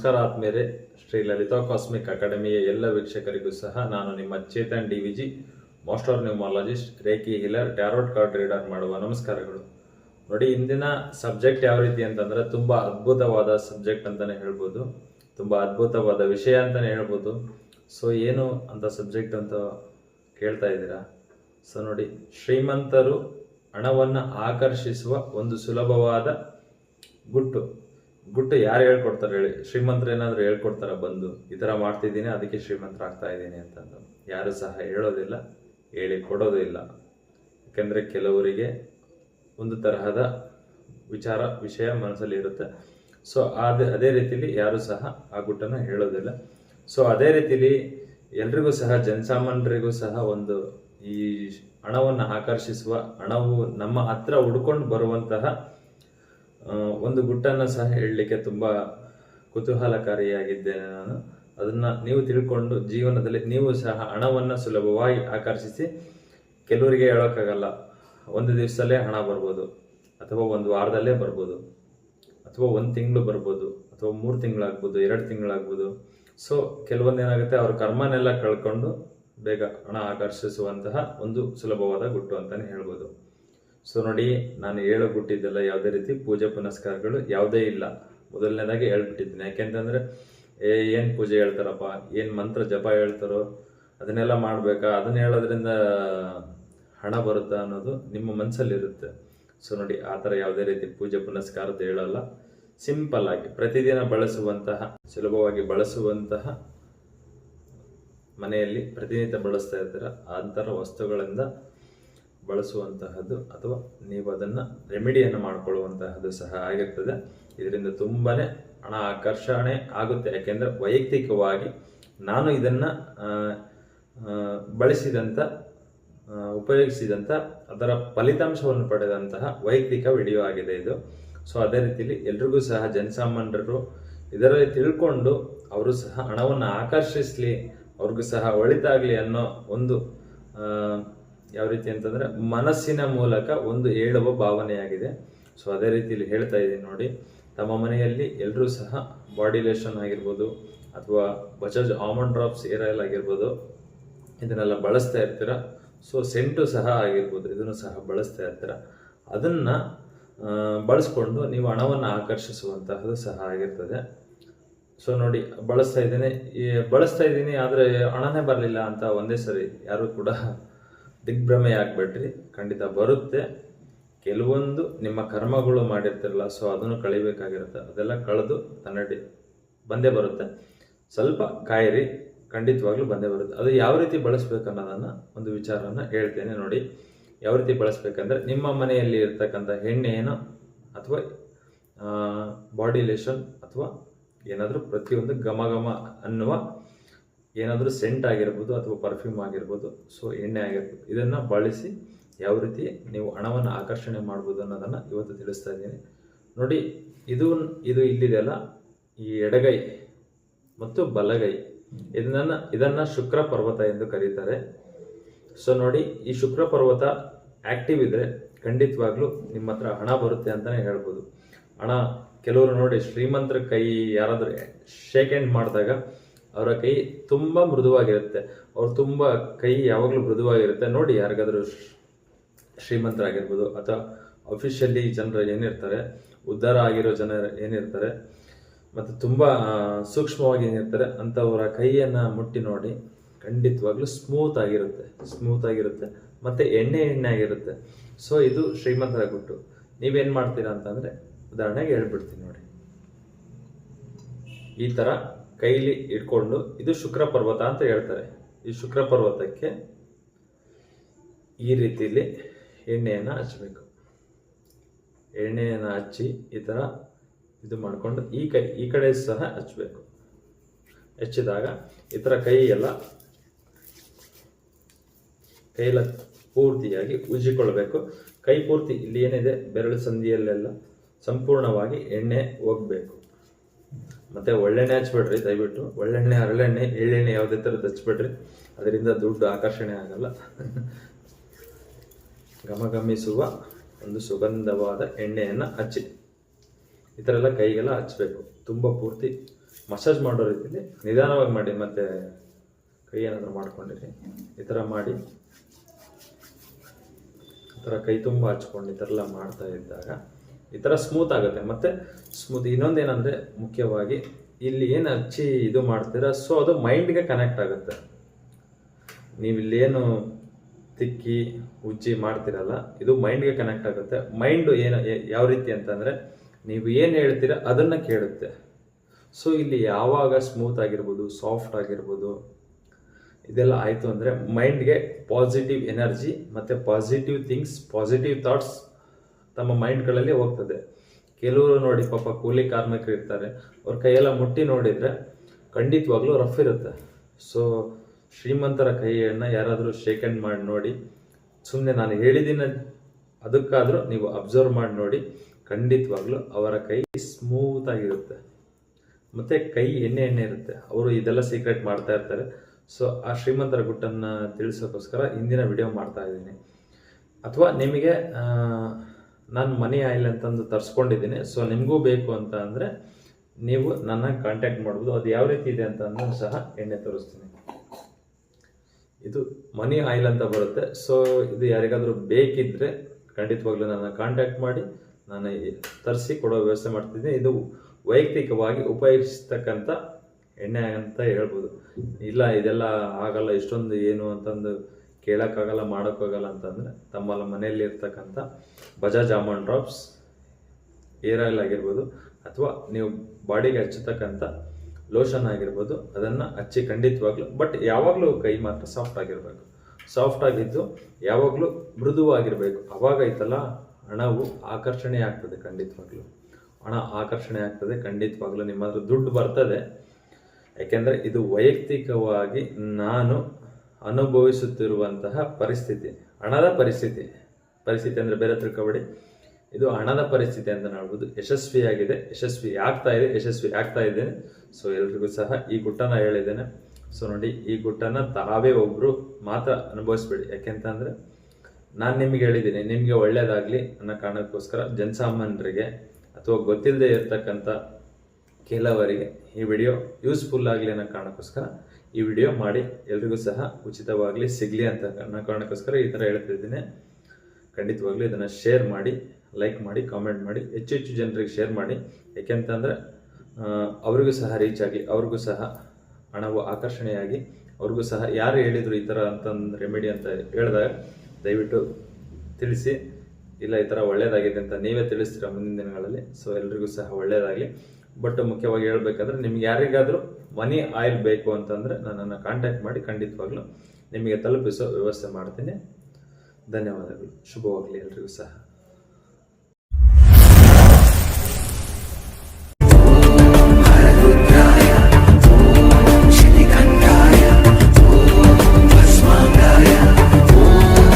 ನಮಸ್ಕಾರ ಆತ್ಮೇರೆ ಶ್ರೀ ಲಲಿತಾ ಕಾಸ್ಮಿಕ್ ಅಕಾಡೆಮಿಯ ಎಲ್ಲ ವೀಕ್ಷಕರಿಗೂ ಸಹ ನಾನು ನಿಮ್ಮ Chetan D Viji master numerologist, reiki healer, tarot card reader ಮಾಡುವ ನಮಸ್ಕಾರಗಳು. ನೋಡಿ, ಇಂದಿನ ಸಬ್ಜೆಕ್ಟ್ ಯಾವ ರೀತಿ ಅಂತಂದರೆ ತುಂಬ ಅದ್ಭುತವಾದ ಸಬ್ಜೆಕ್ಟ್ ಅಂತಲೇ ಹೇಳ್ಬೋದು. ತುಂಬ ಅದ್ಭುತವಾದ ವಿಷಯ ಅಂತಲೇ ಹೇಳ್ಬೋದು. ಸೊ ಏನು ಅಂತ ಸಬ್ಜೆಕ್ಟ್ ಅಂತ ಕೇಳ್ತಾ ಇದ್ದೀರಾ? ಸೊ ನೋಡಿ, ಶ್ರೀಮಂತರು ಹಣವನ್ನು ಆಕರ್ಷಿಸುವ ಒಂದು ಸುಲಭವಾದ ಗುಟ್ಟು. ಗುಟ್ಟು ಯಾರು ಹೇಳ್ಕೊಡ್ತಾರೆ ಹೇಳಿ? ಶ್ರೀಮಂತರು ಏನಾದರೂ ಹೇಳ್ಕೊಡ್ತಾರ ಬಂದು? ಈ ಥರ ಮಾಡ್ತಿದ್ದೀನಿ, ಅದಕ್ಕೆ ಶ್ರೀಮಂತರ ಆಗ್ತಾ ಇದ್ದೀನಿ ಅಂತಂದು. ಯಾರು ಸಹ ಹೇಳೋದಿಲ್ಲ, ಹೇಳಿ ಕೊಡೋದಿಲ್ಲ ಯಾಕೆಂದರೆ ಕೆಲವರಿಗೆ ಒಂದು ತರಹದ ವಿಚಾರ, ವಿಷಯ ಮನಸ್ಸಲ್ಲಿ ಇರುತ್ತೆ. ಸೊ ಅದೇ ಅದೇ ರೀತಿಲಿ ಯಾರು ಸಹ ಆ ಗುಟ್ಟನ್ನು ಹೇಳೋದಿಲ್ಲ. ಸೊ ಅದೇ ರೀತಿಲಿ ಎಲ್ರಿಗೂ ಸಹ, ಜನಸಾಮಾನ್ಯರಿಗೂ ಸಹ ಒಂದು ಈ ಹಣವನ್ನು ಆಕರ್ಷಿಸುವ, ಹಣವು ನಮ್ಮ ಹತ್ರ ಹುಡ್ಕೊಂಡು ಬರುವಂತಹ ಒಂದು ಗುಟ್ಟನ್ನು ಸಹ ಹೇಳಲಿಕ್ಕೆ ತುಂಬ ಕುತೂಹಲಕಾರಿಯಾಗಿದ್ದೇನೆ ನಾನು. ಅದನ್ನು ನೀವು ತಿಳ್ಕೊಂಡು ಜೀವನದಲ್ಲಿ ನೀವು ಸಹ ಹಣವನ್ನು ಸುಲಭವಾಗಿ ಆಕರ್ಷಿಸಿ ಕೆಲವರಿಗೆ ಹೇಳೋಕ್ಕಾಗಲ್ಲ. ಒಂದು ದಿವಸದಲ್ಲೇ ಹಣ ಬರ್ಬೋದು, ಅಥವಾ ಒಂದು ವಾರದಲ್ಲೇ ಬರ್ಬೋದು, ಅಥವಾ ಒಂದು ತಿಂಗಳು ಬರ್ಬೋದು, ಅಥವಾ ಮೂರು ತಿಂಗಳಾಗ್ಬೋದು, ಎರಡು ತಿಂಗಳಾಗ್ಬೋದು. ಸೊ ಕೆಲವೊಂದು ಏನಾಗುತ್ತೆ, ಅವ್ರ ಕರ್ಮನೆಲ್ಲ ಕಳ್ಕೊಂಡು ಬೇಗ ಹಣ ಆಕರ್ಷಿಸುವಂತಹ ಒಂದು ಸುಲಭವಾದ ಗುಟ್ಟು ಅಂತಲೇ ಹೇಳ್ಬೋದು. ಸೊ ನೋಡಿ, ನಾನು ಹೇಳೋ ಗುಟ್ಟಿದ್ದೆಲ್ಲ ಯಾವುದೇ ರೀತಿ ಪೂಜೆ ಪುನಸ್ಕಾರಗಳು ಯಾವುದೇ ಇಲ್ಲ. ಮೊದಲನೇದಾಗಿ ಹೇಳ್ಬಿಟ್ಟಿದ್ದೀನಿ. ಯಾಕೆಂತಂದರೆ, ಏ, ಏನು ಪೂಜೆ ಹೇಳ್ತಾರಪ್ಪ? ಏನು ಮಂತ್ರ ಜಪ ಹೇಳ್ತಾರೋ? ಅದನ್ನೆಲ್ಲ ಮಾಡಬೇಕಾ? ಅದನ್ನ ಹೇಳೋದ್ರಿಂದ ಹಣ ಬರುತ್ತಾ ಅನ್ನೋದು ನಿಮ್ಮ ಮನಸ್ಸಲ್ಲಿರುತ್ತೆ ಸೊ ನೋಡಿ, ಆ ಥರ ಯಾವುದೇ ರೀತಿ ಪೂಜೆ ಪುನಸ್ಕಾರದ ಹೇಳಲ್ಲ. ಸಿಂಪಲ್ ಆಗಿ, ಪ್ರತಿದಿನ ಬಳಸುವಂತಹ, ಸುಲಭವಾಗಿ ಬಳಸುವಂತಹ ಮನೆಯಲ್ಲಿ ಪ್ರತಿನಿತ್ಯ ಬಳಸ್ತಾ ಇರ್ತೀರ ಅಂತರ ವಸ್ತುಗಳಿಂದ ಬಳಸುವಂತಹದ್ದು ಅಥವಾ ನೀವು ಅದನ್ನು ರೆಮಿಡಿಯನ್ನು ಮಾಡಿಕೊಳ್ಳುವಂತಹದ್ದು ಸಹ ಆಗಿರ್ತದೆ. ಇದರಿಂದ ತುಂಬಾ ಹಣ ಆಕರ್ಷಣೆ ಆಗುತ್ತೆ. ಯಾಕೆಂದರೆ ವೈಯಕ್ತಿಕವಾಗಿ ನಾನು ಇದನ್ನು ಬಳಸಿದಂಥ ಉಪಯೋಗಿಸಿದಂಥ ಅದರ ಫಲಿತಾಂಶವನ್ನು ಪಡೆದಂತಹ ವೈಯಕ್ತಿಕ ವಿಡಿಯೋ ಆಗಿದೆ ಇದು. ಸೊ ಅದೇ ರೀತಿಯಲ್ಲಿ ಎಲ್ರಿಗೂ ಸಹ ಜನಸಾಮಾನ್ಯರು ಇದರಲ್ಲಿ ತಿಳ್ಕೊಂಡು ಅವರು ಸಹ ಹಣವನ್ನು ಆಕರ್ಷಿಸಲಿ, ಅವ್ರಿಗೂ ಸಹ ಒಳಿತಾಗಲಿ ಅನ್ನೋ ಒಂದು ಯಾವ ರೀತಿ ಅಂತಂದರೆ ಮನಸ್ಸಿನ ಮೂಲಕ ಒಂದು ಹೇಳುವ ಭಾವನೆಯಾಗಿದೆ. ಸೊ ಅದೇ ರೀತಿಯಲ್ಲಿ ಹೇಳ್ತಾ ಇದ್ದೀನಿ ನೋಡಿ. ತಮ್ಮ ಮನೆಯಲ್ಲಿ ಎಲ್ಲರೂ ಸಹ ಬಾಡಿ ಲೇಷನ್ ಆಗಿರ್ಬೋದು ಅಥವಾ Bajaj almond drops hair oil ಆಗಿರ್ಬೋದು ಇದನ್ನೆಲ್ಲ ಬಳಸ್ತಾ ಇರ್ತೀರ? ಸೊ ಸೆಂಟು ಸಹ ಆಗಿರ್ಬೋದು, ಇದನ್ನು ಸಹ ಬಳಸ್ತಾ ಇರ್ತೀರ? ಅದನ್ನು ಬಳಸ್ಕೊಂಡು ನೀವು ಹಣವನ್ನು ಆಕರ್ಷಿಸುವಂತಹದ್ದು ಸಹ ಆಗಿರ್ತದೆ. ಸೊ ನೋಡಿ, ಬಳಸ್ತಾ ಇದ್ದೀನಿ. ಈ, ಬಳಸ್ತಾ ಇದ್ದೀನಿ, ಆದರೆ ಹಣನೇ ಬರಲಿಲ್ಲ ಅಂತ ಒಂದೇ ಸರಿ ಯಾರು ಕೂಡ ದಿಗ್ಭ್ರಮೆ ಆಗ್ಬೇಡ್ರಿ ಖಂಡಿತ ಬರುತ್ತೆ. ಕೆಲವೊಂದು ನಿಮ್ಮ ಕರ್ಮಗಳು ಮಾಡಿರ್ತಿರಲ್ಲ ಸೊ ಅದನ್ನು ಕಳಿಬೇಕಾಗಿರುತ್ತೆ. ಅದೆಲ್ಲ ಕಳೆದು ತನ್ನಡಿ, ಬಂದೇ ಬರುತ್ತೆ. ಸ್ವಲ್ಪ ಕಾಯಿರಿ, ಖಂಡಿತವಾಗ್ಲೂ ಬಂದೇ ಬರುತ್ತೆ. ಅದು ಯಾವ ರೀತಿ ಬಳಸ್ಬೇಕು ಅನ್ನೋದನ್ನು ಒಂದು ವಿಚಾರನ ಹೇಳ್ತೇನೆ ನೋಡಿ. ಯಾವ ರೀತಿ ಬಳಸ್ಬೇಕಂದ್ರೆ, ನಿಮ್ಮ ಮನೆಯಲ್ಲಿ ಇರ್ತಕ್ಕಂಥ ಎಣ್ಣೆಯನ್ನು ಅಥವಾ ಬಾಡಿ ಲೇಷನ್ ಅಥವಾ ಏನಾದರೂ ಪ್ರತಿಯೊಂದು ಘಮ ಘಮ ಅನ್ನುವ ಏನಾದರೂ ಸೆಂಟ್ ಆಗಿರ್ಬೋದು ಅಥವಾ ಪರ್ಫ್ಯೂಮ್ ಆಗಿರ್ಬೋದು ಸೊ ಎಣ್ಣೆ ಆಗಿರ್ಬೋದು, ಇದನ್ನು ಬಳಸಿ ಯಾವ ರೀತಿ ನೀವು ಹಣವನ್ನು ಆಕರ್ಷಣೆ ಮಾಡ್ಬೋದು ಅನ್ನೋದನ್ನು ಇವತ್ತು ತಿಳಿಸ್ತಾ ಇದ್ದೀನಿ. ನೋಡಿ, ಇದು ಇದು ಇಲ್ಲಿದೆಯಲ್ಲ ಈ ಎಡಗೈ ಮತ್ತು ಬಲಗೈ. ಇದನ್ನು ಇದನ್ನು ಶುಕ್ರ ಪರ್ವತ ಎಂದು ಕರೀತಾರೆ. ಸೊ ನೋಡಿ, ಈ ಶುಕ್ರ ಪರ್ವತ ಆ್ಯಕ್ಟಿವ್ ಇದ್ದರೆ ಖಂಡಿತವಾಗ್ಲೂ ನಿಮ್ಮ ಹತ್ರ ಹಣ ಬರುತ್ತೆ ಅಂತಲೇ ಹೇಳ್ಬೋದು. ಹಣ, ಕೆಲವರು ನೋಡಿ ಶ್ರೀಮಂತರ ಕೈ ಯಾರಾದರೂ ಶೇಕ್ ಹ್ಯಾಂಡ್ ಮಾಡಿದಾಗ ಅವರ ಕೈ ತುಂಬಾ ಮೃದುವಾಗಿರುತ್ತೆ. ಅವ್ರು ತುಂಬಾ ಕೈ ಯಾವಾಗಲೂ ಮೃದುವಾಗಿರುತ್ತೆ. ನೋಡಿ ಯಾರಿಗಾದರೂ ಶ್ರೀಮಂತರಾಗಿರ್ಬೋದು ಅಥವಾ ಅಫಿಷಿಯಲಿ ಜನರು ಏನಿರ್ತಾರೆ, ಉದ್ಧಾರ ಆಗಿರೋ ಜನ ಏನಿರ್ತಾರೆ, ಮತ್ತು ತುಂಬ ಸೂಕ್ಷ್ಮವಾಗಿ ಏನಿರ್ತಾರೆ ಅಂಥವರ ಕೈಯನ್ನು ಮುಟ್ಟಿ ನೋಡಿ ಖಂಡಿತವಾಗ್ಲೂ ಸ್ಮೂತ್ ಆಗಿರುತ್ತೆ. ಸ್ಮೂತ್ ಆಗಿರುತ್ತೆ. ಮತ್ತು ಎಣ್ಣೆ ಎಣ್ಣೆ ಆಗಿರುತ್ತೆ. ಸೊ ಇದು ಶ್ರೀಮಂತರ ಗುಟ್ಟು. ನೀವೇನು ಮಾಡ್ತೀರಾ ಅಂತಂದರೆ, ಉದಾಹರಣೆಗೆ ಹೇಳ್ಬಿಡ್ತೀನಿ ನೋಡಿ. ಈ ಥರ ಕೈಲಿ ಇಟ್ಕೊಂಡು ಇದು ಶುಕ್ರ ಪರ್ವತ ಅಂತ ಹೇಳ್ತಾರೆ. ಈ ಶುಕ್ರ ಪರ್ವತಕ್ಕೆ ಈ ರೀತಿಯಲ್ಲಿ ಎಣ್ಣೆಯನ್ನು ಹಚ್ಚಬೇಕು ಎಣ್ಣೆಯನ್ನು ಹಚ್ಚಿ ಈ ಥರ ಇದು ಮಾಡಿಕೊಂಡು ಈ ಕೈ, ಈ ಕಡೆ ಸಹ ಹಚ್ಚಬೇಕು ಹಚ್ಚಿದಾಗ ಈ ಥರ ಕೈಯೆಲ್ಲ ಪೂರ್ತಿಯಾಗಿ ಉಜ್ಜಿಕೊಳ್ಬೇಕು. ಕೈ ಪೂರ್ತಿ ಇಲ್ಲಿ ಏನಿದೆ? ಬೆರಳು ಸಂದಿಯಲ್ಲೆಲ್ಲ ಸಂಪೂರ್ಣವಾಗಿ ಎಣ್ಣೆ ಹೋಗ್ಬೇಕು ಮತ್ತೆ ಒಳ್ಳೆಣ್ಣೆ ಹಚ್ಬೇಡ್ರಿ, ದಯವಿಟ್ಟು. ಒಳ್ಳೆಣ್ಣೆ, ಹರಳೆಣ್ಣೆ, ಎಳ್ಳೆಣ್ಣೆ ಯಾವುದೇ ಥರದ್ದು ಹಚ್ಬಿಡ್ರಿ. ಅದರಿಂದ ದುಡ್ಡು ಆಕರ್ಷಣೆ ಆಗಲ್ಲ. ಘಮಘಮಿಸುವ ಒಂದು ಸುಗಂಧವಾದ ಎಣ್ಣೆಯನ್ನು ಹಚ್ಚಿ. ಈ ಥರ ಎಲ್ಲ ಕೈಗೆಲ್ಲ ಹಚ್ಚಬೇಕು ತುಂಬ ಪೂರ್ತಿ ಮಸಾಜ್ ಮಾಡೋ ರೀತಿಲಿ ನಿಧಾನವಾಗಿ ಮಾಡಿ, ಮತ್ತೆ ಕೈ ಏನಾದರೂ ಮಾಡ್ಕೊಂಡಿರಿ, ಈ ಥರ ಮಾಡಿ. ಈ ಥರ ಕೈ ತುಂಬ ಹಚ್ಕೊಂಡು ಈ ಥರ ಎಲ್ಲ ಮಾಡ್ತಾ ಇದ್ದಾಗ ಈ ಥರ ಸ್ಮೂತ್ ಆಗುತ್ತೆ. ಮತ್ತು ಸ್ಮೂತ್ ಇನ್ನೊಂದೇನೆಂದರೆ ಮುಖ್ಯವಾಗಿ ಇಲ್ಲಿ ಏನು ಹಚ್ಚಿ ಇದು ಮಾಡ್ತೀರಾ ಸೊ ಅದು ಮೈಂಡ್ಗೆ ಕನೆಕ್ಟ್ ಆಗುತ್ತೆ. ನೀವು ಇಲ್ಲೇನು ತಿಕ್ಕಿ, ಉಜ್ಜಿ ಮಾಡ್ತಿರಲ್ಲ, ಇದು ಮೈಂಡ್ಗೆ ಕನೆಕ್ಟ್ ಆಗುತ್ತೆ. ಮೈಂಡು ಏನು ಯಾವ ರೀತಿ ಅಂತಂದರೆ ನೀವು ಏನು ಹೇಳ್ತೀರ ಅದನ್ನು ಕೇಳುತ್ತೆ. ಸೊ ಇಲ್ಲಿ ಯಾವಾಗ ಸ್ಮೂತ್ ಆಗಿರ್ಬೋದು ಸಾಫ್ಟ್ ಆಗಿರ್ಬೋದು, ಇದೆಲ್ಲ ಆಯಿತು ಅಂದರೆ ಮೈಂಡ್ಗೆ ಪಾಸಿಟಿವ್ ಎನರ್ಜಿ ಮತ್ತು ಪಾಸಿಟಿವ್ ಥಿಂಗ್ಸ್ ಪಾಸಿಟಿವ್ ಥಾಟ್ಸ್ ತಮ್ಮ ಮೈಂಡ್ಗಳಲ್ಲಿ ಹೋಗ್ತದೆ. ಕೆಲವರು ನೋಡಿ ಪಾಪ ಕೂಲಿ ಕಾರ್ಮಿಕರು ಇರ್ತಾರೆ. ಅವ್ರ ಕೈಯೆಲ್ಲ ಮುಟ್ಟಿ ನೋಡಿದರೆ ಖಂಡಿತವಾಗ್ಲೂ ರಫ್ ಇರುತ್ತೆ. ಸೊ ಶ್ರೀಮಂತರ ಕೈಯನ್ನು ಯಾರಾದರೂ ಶೇಕ್ ಮಾಡಿ ನೋಡಿ ಸುಮ್ಮನೆ ನಾನು ಹೇಳಿದ್ದೀನಿ ಅದಕ್ಕಾದರೂ ನೀವು ಅಬ್ಸರ್ವ್ ಮಾಡಿ ನೋಡಿ, ಖಂಡಿತವಾಗ್ಲೂ ಅವರ ಕೈ ಸ್ಮೂತ್ ಆಗಿರುತ್ತೆ. ಮತ್ತು ಕೈ ಎಣ್ಣೆ ಎಣ್ಣೆ ಇರುತ್ತೆ. ಅವರು ಇದೆಲ್ಲ ಸೀಕ್ರೆಟ್ ಮಾಡ್ತಾ ಇರ್ತಾರೆ. ಸೊ ಆ ಶ್ರೀಮಂತರ ಗುಟ್ಟನ್ನು ತಿಳಿಸೋಕ್ಕೋಸ್ಕರ ಇಂದಿನ ವಿಡಿಯೋ ಮಾಡ್ತಾ ಇದ್ದೀನಿ. ಅಥವಾ ನಿಮಗೆ ನಾನು ಮನಿ ಆಯಿಲ್ ಅಂತಂದು ತರಿಸ್ಕೊಂಡಿದ್ದೀನಿ. ಸೊ ನಿಮಗೂ ಬೇಕು ಅಂತ ಅಂದರೆ ನೀವು ನನ್ನ ಕಾಂಟ್ಯಾಕ್ಟ್ ಮಾಡ್ಬೋದು. ಅದು ಯಾವ ರೀತಿ ಇದೆ ಅಂತ ಸಹ ಎಣ್ಣೆ ತೋರಿಸ್ತೀನಿ. ಇದು ಮನಿ ಆಯಿಲ್ ಅಂತ ಬರುತ್ತೆ. ಸೊ ಇದು ಯಾರಿಗಾದರೂ ಬೇಕಿದ್ದರೆ ಖಂಡಿತವಾಗ್ಲೂ ನನ್ನ ಕಾಂಟ್ಯಾಕ್ಟ್ ಮಾಡಿ, ನಾನು ತರಿಸಿ ಕೊಡೋ ವ್ಯವಸ್ಥೆ ಮಾಡ್ತಿದ್ದೀನಿ. ಇದು ವೈಯಕ್ತಿಕವಾಗಿ ಉಪಯೋಗಿಸ್ತಕ್ಕಂಥ ಎಣ್ಣೆ ಅಂತ ಹೇಳ್ಬೋದು. ಇಲ್ಲ, ಇದೆಲ್ಲ ಆಗಲ್ಲ, ಇಷ್ಟೊಂದು ಏನು ಅಂತಂದು ಕೇಳೋಕ್ಕಾಗಲ್ಲ, ಮಾಡೋಕ್ಕಾಗಲ್ಲ ಅಂತಂದರೆ ತಮ್ಮ ಮನೆಯಲ್ಲಿ ಇರ್ತಕ್ಕಂಥ Bajaj almond drops hair oil ಆಗಿರ್ಬೋದು ಅಥವಾ ನೀವು ಬಾಡಿಗೆ ಹಚ್ಚತಕ್ಕಂಥ ಲೋಷನ್ ಆಗಿರ್ಬೋದು, ಅದನ್ನು ಹಚ್ಚಿ ಖಂಡಿತವಾಗ್ಲೂ ಬಟ್ ಯಾವಾಗಲೂ ಕೈ ಮಾತ್ರ ಸಾಫ್ಟ್ ಆಗಿರಬೇಕು. ಸಾಫ್ಟ್ ಆಗಿದ್ದು ಯಾವಾಗಲೂ ಮೃದುವಾಗಿರಬೇಕು. ಅವಾಗ ಐತಲ್ಲ ಹಣವು ಆಕರ್ಷಣೆ ಆಗ್ತದೆ ಖಂಡಿತವಾಗ್ಲೂ. ಹಣ ಆಕರ್ಷಣೆ ಆಗ್ತದೆ ಖಂಡಿತವಾಗ್ಲೂ. ನಿಮ್ಮ ಹತ್ರ ದುಡ್ಡು ಬರ್ತದೆ. ಯಾಕೆಂದರೆ ಇದು ವೈಯಕ್ತಿಕವಾಗಿ ನಾನು ಅನುಭವಿಸುತ್ತಿರುವಂತಹ ಪರಿಸ್ಥಿತಿ, ಹಣದ ಪರಿಸ್ಥಿತಿ. ಪರಿಸ್ಥಿತಿ ಅಂದರೆ ಬೇರೆ ತಿಳ್ಕೊಬೇಡಿ ಇದು ಹಣದ ಪರಿಸ್ಥಿತಿ ಅಂತ ಹೇಳ್ಬೋದು. ಯಶಸ್ವಿಯಾಗಿದೆ, ಯಶಸ್ವಿ ಆಗ್ತಾ ಇದೆ, ಯಶಸ್ವಿ ಆಗ್ತಾ ಇದ್ದೇನೆ. ಸೊ ಎಲ್ರಿಗೂ ಸಹ ಈ ಗುಟ್ಟನ ಹೇಳಿದ್ದೇನೆ. ಸೊ ನೋಡಿ, ಈ ಗುಟ್ಟನ ತಾವೇ ಒಬ್ಬರು ಮಾತ್ರ ಅನುಭವಿಸ್ಬೇಡಿ. ಯಾಕೆಂತಂದರೆ ನಾನು ನಿಮಗೆ ಹೇಳಿದ್ದೀನಿ, ನಿಮಗೆ ಒಳ್ಳೆಯದಾಗಲಿ ಅನ್ನೋ ಕಾರಣಕ್ಕೋಸ್ಕರ ಜನಸಾಮಾನ್ಯರಿಗೆ ಅಥವಾ ಗೊತ್ತಿಲ್ಲದೆ ಇರತಕ್ಕಂಥ ಕೆಲವರಿಗೆ ಈ ವಿಡಿಯೋ ಯೂಸ್ಫುಲ್ ಆಗಲಿ ಅನ್ನೋ ಕಾರಣಕ್ಕೋಸ್ಕರ ಈ ವಿಡಿಯೋ ಮಾಡಿ ಎಲ್ರಿಗೂ ಸಹ ಉಚಿತವಾಗಲಿ ಸಿಗಲಿ ಅಂತ ಅನ್ನೋ ಕಾರಣಕ್ಕೋಸ್ಕರ ಈ ಥರ ಹೇಳ್ತಿದ್ದೀನಿ ಖಂಡಿತವಾಗ್ಲೂ ಇದನ್ನು ಶೇರ್ ಮಾಡಿ ಲೈಕ್ ಮಾಡಿ ಕಾಮೆಂಟ್ ಮಾಡಿ, ಹೆಚ್ಚು ಹೆಚ್ಚು ಜನರಿಗೆ ಶೇರ್ ಮಾಡಿ. ಯಾಕೆಂತಂದರೆ ಅವರಿಗೂ ಸಹ ರೀಚ್ ಆಗಿ, ಅವ್ರಿಗೂ ಸಹ ಹಣವು ಆಕರ್ಷಣೆಯಾಗಿ, ಅವ್ರಿಗೂ ಸಹ ಯಾರು ಹೇಳಿದರು ಈ ಥರ ಅಂತಂದು ರೆಮಿಡಿ ಅಂತ ಹೇಳಿದಾಗ ದಯವಿಟ್ಟು ತಿಳಿಸಿ. ಇಲ್ಲ, ಈ ಥರ ಒಳ್ಳೆಯದಾಗಿದೆ ಅಂತ ನೀವೇ ತಿಳಿಸ್ತೀರ ಮುಂದಿನ ದಿನಗಳಲ್ಲಿ? ಸೊ ಎಲ್ರಿಗೂ ಸಹ ಒಳ್ಳೆಯದಾಗಲಿ ಬಟ್ ಮುಖ್ಯವಾಗಿ ಹೇಳಬೇಕಂದ್ರೆ, ನಿಮ್ಗೆ ಯಾರಿಗಾದರೂ ಮನಿ ಆಯಿಲ್ ಬೇಕು ಅಂತಂದರೆ ನನ್ನನ್ನು ಕಾಂಟ್ಯಾಕ್ಟ್ ಮಾಡಿ ಖಂಡಿತವಾಗ್ಲೂ ನಿಮಗೆ ತಲುಪಿಸೋ ವ್ಯವಸ್ಥೆ ಮಾಡ್ತೀನಿ. ಧನ್ಯವಾದಗಳು. ಶುಭವಾಗಲಿ ಎಲ್ರಿಗೂ ಸಹ.